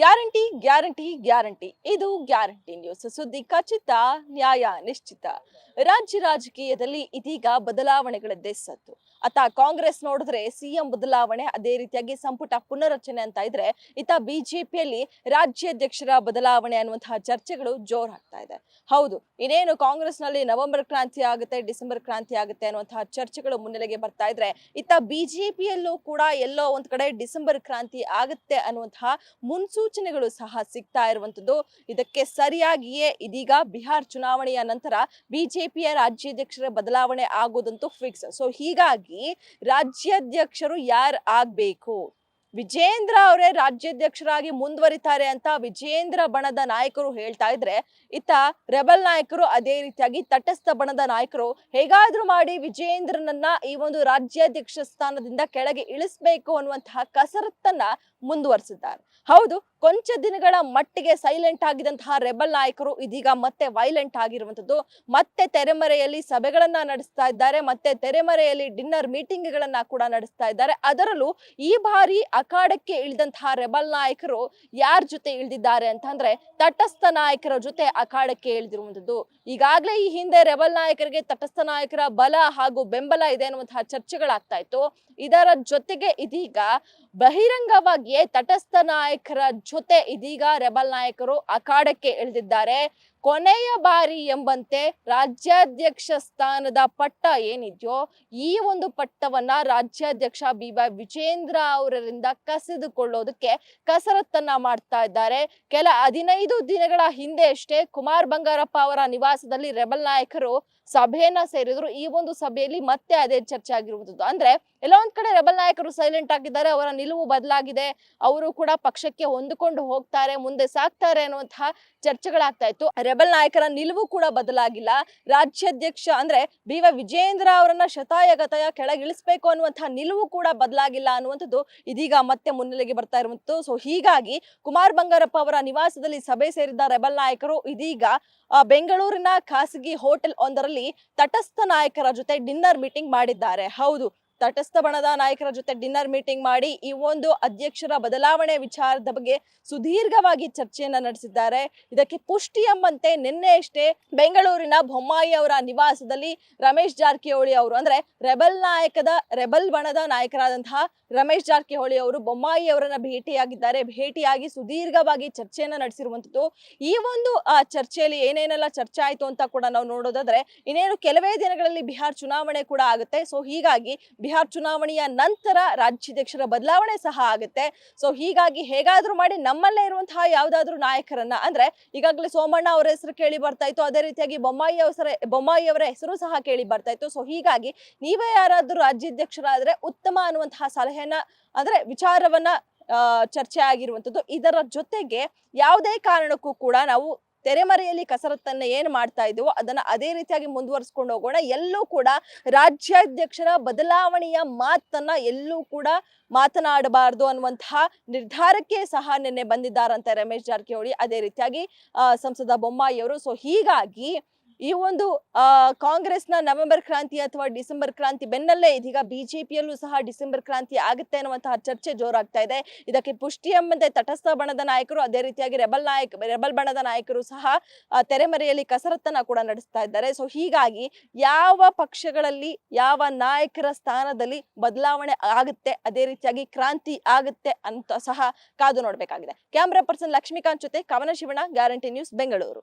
Guarantee guarantee guarantee. ಇದು guarantee news. ಸುದ್ದಿ ಖಚಿತ ನ್ಯಾಯ ನಿಶ್ಚಿತ. ರಾಜ್ಯ ರಾಜಕೀಯದಲ್ಲಿ ಇದೀಗ ಬದಲಾವಣೆಗಳದ್ದೇ ಸತ್ತು ಅತ್ತ ಕಾಂಗ್ರೆಸ್ ನೋಡಿದ್ರೆ ಸಿಎಂ ಬದಲಾವಣೆ, ಅದೇ ರೀತಿಯಾಗಿ ಸಂಪುಟ ಪುನರಚನೆ ಅಂತ ಇದ್ರೆ ಇತ ಬಿಜೆಪಿಯಲ್ಲಿ ರಾಜ್ಯಾಧ್ಯಕ್ಷರ ಬದಲಾವಣೆ ಅನ್ನುವಂತಹ ಚರ್ಚೆಗಳು ಜೋರಾಗ್ತಾ ಇದೆ. ಹೌದು, ಇನ್ನೇನು ಕಾಂಗ್ರೆಸ್ನಲ್ಲಿ ನವೆಂಬರ್ ಕ್ರಾಂತಿ ಆಗುತ್ತೆ, ಡಿಸೆಂಬರ್ ಕ್ರಾಂತಿ ಆಗುತ್ತೆ ಅನ್ನುವಂತಹ ಚರ್ಚೆಗಳು ಮುನ್ನೆಲೆಗೆ ಬರ್ತಾ ಇದ್ರೆ, ಇತ್ತ ಬಿಜೆಪಿಯಲ್ಲೂ ಕೂಡ ಎಲ್ಲೋ ಒಂದ್ ಕಡೆ ಡಿಸೆಂಬರ್ ಕ್ರಾಂತಿ ಆಗುತ್ತೆ ಅನ್ನುವಂತಹ ಮುನ್ಸೂಚನೆಗಳು ಸಹ ಸಿಗ್ತಾ ಇರುವಂತದ್ದು ಇದಕ್ಕೆ ಸರಿಯಾಗಿಯೇ ಇದೀಗ ಬಿಹಾರ್ ಚುನಾವಣೆಯ ನಂತರ ಬಿಜೆಪಿಯ ರಾಜ್ಯಾಧ್ಯಕ್ಷರ ಬದಲಾವಣೆ ಆಗೋದಂತೂ ಫಿಕ್ಸ್ ಸೊ ಹೀಗಾಗಿ ರಾಜ್ಯಾಧ್ಯಕ್ಷರು ಯಾರು ಆಗ್ಬೇಕು? ವಿಜೇಂದ್ರ ಅವರೇ ರಾಜ್ಯಾಧ್ಯಕ್ಷರಾಗಿ ಮುಂದುವರಿತಾರೆ ಅಂತ ವಿಜೇಂದ್ರ ಬಣದ ನಾಯಕರು ಹೇಳ್ತಾ ಇದ್ರೆ, ಇತ್ತ ರೆಬಲ್ ನಾಯಕರು ಅದೇ ರೀತಿಯಾಗಿ ತಟಸ್ಥ ಬಣದ ನಾಯಕರು ಹೇಗಾದ್ರೂ ಮಾಡಿ ವಿಜೇಂದ್ರನನ್ನ ಈ ಒಂದು ರಾಜ್ಯಾಧ್ಯಕ್ಷ ಸ್ಥಾನದಿಂದ ಕೆಳಗೆ ಇಳಿಸ್ಬೇಕು ಅನ್ನುವಂತಹ ಕಸರತ್ತನ್ನ ಮುಂದುವರಿಸಿದ್ದಾರೆ. ಹೌದು ಕೊಂಚ ದಿನಗಳ ಮಟ್ಟಿಗೆ ಸೈಲೆಂಟ್ ಆಗಿದಂತಹ ರೆಬಲ್ ನಾಯಕರು ಇದೀಗ ಮತ್ತೆ ವೈಲೆಂಟ್ ಆಗಿರುವಂತದ್ದು ಮತ್ತೆ ತೆರೆಮರೆಯಲ್ಲಿ ಸಭೆಗಳನ್ನ ನಡೆಸ್ತಾ ಇದ್ದಾರೆ. ಮತ್ತೆ ತೆರೆಮರೆಯಲ್ಲಿ ಡಿನ್ನರ್ ಮೀಟಿಂಗ್ಗಳನ್ನ ಕೂಡ ನಡೆಸ್ತಾ ಇದ್ದಾರೆ. ಅದರಲ್ಲೂ ಈ ಬಾರಿ ಅಖಾಡಕ್ಕೆ ಇಳಿದಂತಹ ರೆಬಲ್ ನಾಯಕರು ಯಾರ ಜೊತೆ ಇಳಿದಿದ್ದಾರೆ ಅಂತಂದ್ರೆ ತಟಸ್ಥ ನಾಯಕರ ಜೊತೆ ಅಖಾಡಕ್ಕೆ ಇಳಿದಿರುವಂತದ್ದು ಈಗಾಗಲೇ ಈ ಹಿಂದೆ ರೆಬಲ್ ನಾಯಕರಿಗೆ ತಟಸ್ಥ ನಾಯಕರ ಬಲ ಹಾಗೂ ಬೆಂಬಲ ಇದೆ ಅನ್ನುವಂತಹ ಚರ್ಚೆಗಳಾಗ್ತಾ ಇತ್ತು. ಇದರ ಜೊತೆಗೆ ಇದೀಗ ಬಹಿರಂಗವಾಗಿಯೇ ತಟಸ್ಥ ನಾಯಕರ ಜೊತೆ ಇದೀಗ ರೆಬಲ್ ನಾಯಕರು ಅಖಾಡಕ್ಕೆ ಇಳಿದಿದ್ದಾರೆ. ಕೊನೆಯ ಬಾರಿ ಎಂಬಂತೆ ರಾಜ್ಯಾಧ್ಯಕ್ಷ ಸ್ಥಾನದ ಪಟ್ಟ ಏನಿದೆಯೋ ಈ ಒಂದು ಪಟ್ಟವನ್ನ ರಾಜ್ಯಾಧ್ಯಕ್ಷ ಬಿ ವೈ ವಿಜೇಂದ್ರ ಅವರಿಂದ ಕಸಿದುಕೊಳ್ಳೋದಕ್ಕೆ ಕಸರತ್ತನ್ನ ಮಾಡ್ತಾ ಇದ್ದಾರೆ. ಕೆಲ ಹದಿನೈದು ದಿನಗಳ ಹಿಂದೆ ಅಷ್ಟೇ ಕುಮಾರ್ ಬಂಗಾರಪ್ಪ ಅವರ ನಿವಾಸದಲ್ಲಿ ರೆಬಲ್ ನಾಯಕರು ಸಭೆಯನ್ನ ಸೇರಿದ್ರು. ಈ ಒಂದು ಸಭೆಯಲ್ಲಿ ಮತ್ತೆ ಅದೇ ಚರ್ಚೆ ಆಗಿರುವುದು. ಅಂದ್ರೆ ಎಲ್ಲ ಒಂದ್ ಕಡೆ ರೆಬಲ್ ನಾಯಕರು ಸೈಲೆಂಟ್ ಆಗಿದ್ದಾರೆ, ಅವರ ನಿಲುವು ಬದಲಾಗಿದೆ, ಅವರು ಕೂಡ ಪಕ್ಷಕ್ಕೆ ಹೊಂದಿಕೊಂಡು ಹೋಗ್ತಾರೆ, ಮುಂದೆ ಸಾಕ್ತಾರೆ ಅನ್ನುವಂತಹ ಚರ್ಚೆಗಳಾಗ್ತಾ ಇತ್ತು. ರೆಬಲ್ ನಾಯಕರ ನಿಲುವು ಕೂಡ ಬದಲಾಗಿಲ್ಲ. ರಾಜ್ಯಾಧ್ಯಕ್ಷ ಅಂದ್ರೆ ಬಿ ವೈ ವಿಜೇಂದ್ರ ಅವರನ್ನ ಶತಾಯಗತಾಯ ಕೆಳಗಿಳಿಸಬೇಕು ಅನ್ನುವಂತಹ ನಿಲುವು ಕೂಡ ಬದಲಾಗಿಲ್ಲ ಅನ್ನುವಂಥದ್ದು ಇದೀಗ ಮತ್ತೆ ಮುನ್ನೆಲೆಗೆ ಬರ್ತಾ ಇರುವಂತದ್ದು ಸೊ ಹೀಗಾಗಿ ಕುಮಾರ್ ಬಂಗಾರಪ್ಪ ಅವರ ನಿವಾಸದಲ್ಲಿ ಸಭೆ ಸೇರಿದ್ದ ರೆಬಲ್ ನಾಯಕರು ಇದೀಗ ಬೆಂಗಳೂರಿನ ಖಾಸಗಿ ಹೋಟೆಲ್ ಒಂದರಲ್ಲಿ ತಟಸ್ಥ ನಾಯಕರ ಜೊತೆ ಡಿನ್ನರ್ ಮೀಟಿಂಗ್ ಮಾಡಿದ್ದಾರೆ. ಹೌದು ತಟಸ್ಥ ಬಣದ ನಾಯಕರ ಜೊತೆ ಡಿನ್ನರ್ ಮೀಟಿಂಗ್ ಮಾಡಿ ಈ ಒಂದು ಅಧ್ಯಕ್ಷರ ಬದಲಾವಣೆ ವಿಚಾರದ ಬಗ್ಗೆ ಸುದೀರ್ಘವಾಗಿ ಚರ್ಚೆಯನ್ನ ನಡೆಸಿದ್ದಾರೆ. ಇದಕ್ಕೆ ಪುಷ್ಟಿ ಎಂಬಂತೆ ನಿನ್ನೆಯಷ್ಟೇ ಬೆಂಗಳೂರಿನ ಬೊಮ್ಮಾಯಿ ಅವರ ನಿವಾಸದಲ್ಲಿ ರಮೇಶ್ ಜಾರಕಿಹೊಳಿ ಅವರು, ಅಂದ್ರೆ ರೆಬಲ್ ನಾಯಕದ, ರೆಬಲ್ ಬಣದ ನಾಯಕರಾದಂತಹ ರಮೇಶ್ ಜಾರಕಿಹೊಳಿ ಅವರು ಬೊಮ್ಮಾಯಿ ಅವರನ್ನ ಭೇಟಿಯಾಗಿದ್ದಾರೆ. ಭೇಟಿಯಾಗಿ ಸುದೀರ್ಘವಾಗಿ ಚರ್ಚೆಯನ್ನ ನಡೆಸಿರುವಂತದ್ದು. ಈ ಒಂದು ಚರ್ಚೆಯಲ್ಲಿ ಏನೇನೆಲ್ಲ ಚರ್ಚೆ ಆಯ್ತು ಅಂತ ಕೂಡ ನಾವು ನೋಡೋದಾದ್ರೆ, ಇನ್ನೇನು ಕೆಲವೇ ದಿನಗಳಲ್ಲಿ ಬಿಹಾರ್ ಚುನಾವಣೆ ಕೂಡ ಆಗುತ್ತೆ. ಸೊ ಹೀಗಾಗಿ ಬಿಹಾರ್ ಚುನಾವಣೆಯ ನಂತರ ರಾಜ್ಯಾಧ್ಯಕ್ಷರ ಬದಲಾವಣೆ ಸಹ ಆಗುತ್ತೆ. ಸೊ ಹೀಗಾಗಿ ಹೇಗಾದ್ರೂ ಮಾಡಿ ನಮ್ಮಲ್ಲೇ ಇರುವಂತಹ ಯಾವ್ದಾದ್ರು ನಾಯಕರನ್ನ, ಅಂದ್ರೆ ಈಗಾಗಲೇ ಸೋಮಣ್ಣ ಅವರ ಹೆಸರು ಕೇಳಿ ಬರ್ತಾ ಇತ್ತು, ಅದೇ ರೀತಿಯಾಗಿ ಬೊಮ್ಮಾಯಿ ಅವರ ಬೊಮ್ಮಾಯಿ ಅವರ ಹೆಸರು ಸಹ ಕೇಳಿ ಬರ್ತಾ ಇತ್ತು. ಸೊ ಹೀಗಾಗಿ ನೀವೇ ಯಾರಾದ್ರೂ ರಾಜ್ಯಾಧ್ಯಕ್ಷರಾದ್ರೆ ಉತ್ತಮ ಅನ್ನುವಂತಹ ಸಲಹೆನ ಅಂದ್ರೆ ವಿಚಾರವನ್ನ ಚರ್ಚೆ ಆಗಿರುವಂತದ್ದು ಇದರ ಜೊತೆಗೆ ಯಾವುದೇ ಕಾರಣಕ್ಕೂ ಕೂಡ ನಾವು ತೆರೆಮರೆಯಲ್ಲಿ ಕಸರತ್ತನ್ನ ಏನ್ ಮಾಡ್ತಾ ಇದೀವೋ ಅದನ್ನ ಅದೇ ರೀತಿಯಾಗಿ ಮುಂದುವರಿಸ್ಕೊಂಡು ಹೋಗೋಣ. ಎಲ್ಲೂ ಕೂಡ ರಾಜ್ಯಾಧ್ಯಕ್ಷರ ಬದಲಾವಣೆಯ ಮಾತನ್ನ ಎಲ್ಲೂ ಕೂಡ ಮಾತನಾಡಬಾರದು ಅನ್ನುವಂತಹ ನಿರ್ಧಾರಕ್ಕೆ ಸಹ ನಿನ್ನೆ ಬಂದಿದ್ದಾರಂತೆ ರಮೇಶ್ ಜಾರಕಿಹೊಳಿ. ಅದೇ ರೀತಿಯಾಗಿ ಸಂಸದ ಬೊಮ್ಮಾಯಿ ಅವರು ಸೊ ಹೀಗಾಗಿ ಈ ಒಂದು ಕಾಂಗ್ರೆಸ್ನ ನವೆಂಬರ್ ಕ್ರಾಂತಿ ಅಥವಾ ಡಿಸೆಂಬರ್ ಕ್ರಾಂತಿ ಬೆನ್ನಲ್ಲೇ ಇದೀಗ ಬಿಜೆಪಿಯಲ್ಲೂ ಸಹ ಡಿಸೆಂಬರ್ ಕ್ರಾಂತಿ ಆಗುತ್ತೆ ಅನ್ನುವಂತಹ ಚರ್ಚೆ ಜೋರಾಗ್ತಾ ಇದೆ. ಇದಕ್ಕೆ ಪುಷ್ಟಿ ಎಂಬಂತೆ ತಟಸ್ಥ ಬಣದ ನಾಯಕರು, ಅದೇ ರೀತಿಯಾಗಿ ರೆಬಲ್ ನಾಯಕ, ರೆಬಲ್ ಬಣದ ನಾಯಕರು ಸಹ ತೆರೆಮರೆಯಲ್ಲಿ ಕಸರತ್ತನ್ನ ಕೂಡ ನಡೆಸ್ತಾ ಇದ್ದಾರೆ. ಸೊ ಹೀಗಾಗಿ ಯಾವ ಪಕ್ಷಗಳಲ್ಲಿ ಯಾವ ನಾಯಕರ ಸ್ಥಾನದಲ್ಲಿ ಬದಲಾವಣೆ ಆಗುತ್ತೆ, ಅದೇ ರೀತಿಯಾಗಿ ಕ್ರಾಂತಿ ಆಗುತ್ತೆ ಅಂತ ಸಹ ಕಾದು ನೋಡಬೇಕಾಗಿದೆ. ಕ್ಯಾಮ್ರಾ ಪರ್ಸನ್ ಲಕ್ಷ್ಮೀಕಾಂತ್ ಜೊತೆ Kavana Shivana Guarantee News, Bengaluru.